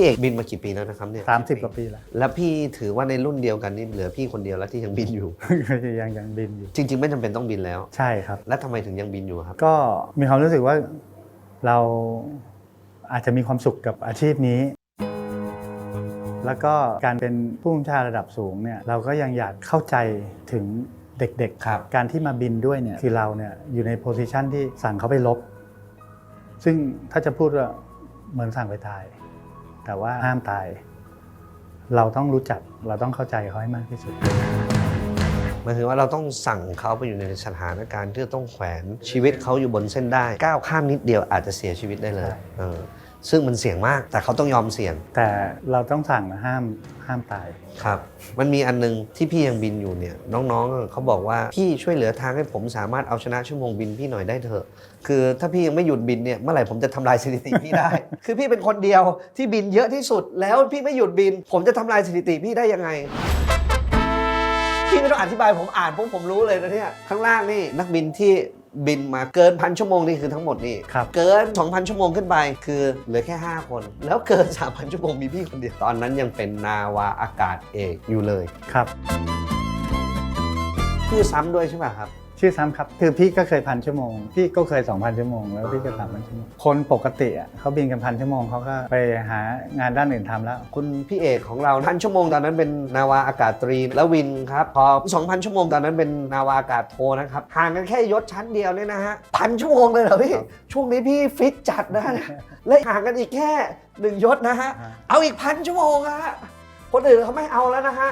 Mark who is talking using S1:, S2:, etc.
S1: พี่เอกบินมากี่ปีแล้วนะครับเนี่ย
S2: สามสิบกว่าปีแล้ว
S1: แล้วพี่ถือว่าในรุ่นเดียวกันนี่เหลือพี่คนเดียวแล้วที่ยังบินอยู่
S2: ยังยังบินอยู่
S1: จริง ๆ ไม่จำเป็นต้องบินแล้ว
S2: ใช่ครับ
S1: แล้วทำไมถึงยังบินอยู่ครับ
S2: ก็มีความรู้สึกว่าเราอาจจะมีความสุขกับอาชีพนี้ แล้วก็การเป็นผู้บัญชาการระดับสูงเนี่ยเราก็ยังอยากเข้าใจถึงเด็ก
S1: ครับ
S2: การที่มาบินด้วยเนี่ยคือเราเนี่ยอยู่ในโพสิชันที่สั่งเขาไปลบ ซึ่งถ้าจะพูดว่าเหมือนสั่งไปตาย แต่ว่าห้ามตาย เราต้องรู้จักเราต้องเข้าใจเขาให้มากที่สุด
S1: หมายถึงว่าเราต้องสั่งเขาไปอยู่ในสถานการณ์ที่ต้องแขวนชีวิตเขาอยู่บนเส้นได้ก้าวข้ามนิดเดียวอาจจะเสียชีวิตได้เลย
S2: ใช่
S1: เออ ซึ่งมันเสี่ยงมาก แต่เขาต้องยอมเสี่ยง
S2: แต่เราต้องสั่งนะห้ามห้ามตาย
S1: ครับ มันมีอันนึงที่พี่ยังบินอยู่เนี่ยน้องๆเขาบอกว่าพี่ช่วยเหลือทางให้ผมสามารถเอาชนะชั่วโมงบินพี่หน่อยได้เถอะ คือถ้าพี่ยังไม่หยุดบินเนี่ยเมื่อไหร่ผมจะทำลายสถิติพี่ได้ คือพี่เป็นคนเดียวที่บินเยอะที่สุด แล้วพี่ไม่หยุดบิน ผมจะทำลายสถิติพี่ได้ยังไง พี่ไม่ต้องอธิบายผมอ่านพวกผมรู้เลยนะเนี่ยข้างล่างนี่นักบินที่ บินมาเกินพันชั่วโมงนี่คือทั้งหมดนี่
S2: ครับ
S1: เกิน 2,000 ชั่วโมงขึ้นไป คือเหลือแค่ 5 คน แล้วเกิน 3,000 ชั่วโมงมีพี่คนเดียว ตอนนั้นยังเป็นนาวาอากาศเอกอยู่เลย
S2: ครับ
S1: พูดซ้ำด้วยใช่ไหมครับ
S2: ชื่อซ้ำครับคือพี่ก็เคยพันชั่วโมงพี่ก็เคย 2,000 ชั่วโมง แล้วพี่ก็สามพันชั่วโมงคนปกติอะเขาบินกันพันชั่วโมงเขาก็ไปหางานด้านอื่นทำแล้ว
S1: คุณพี่เอกของเราพันชั่วโมงตอนนั้นเป็นนาวาอากาศตรีแล้ววินครับพอ2,000 ชั่วโมงตอนนั้นเป็นนาวาอากาศโทนะครับห่างกันแค่ยศชั้นเดียวเนี่ยนะฮะพันชั่วโมงเลยเหรอพี่
S2: ครับ
S1: ช่วงนี้พี่ฟิตจัดนะและห่างกันอีกแค่หนึ่งยศนะฮะ
S2: ฮะ
S1: เอาอีกพันชั่วโมงอะฮะคนอื่นเขาไม่เอาแล้วนะฮะ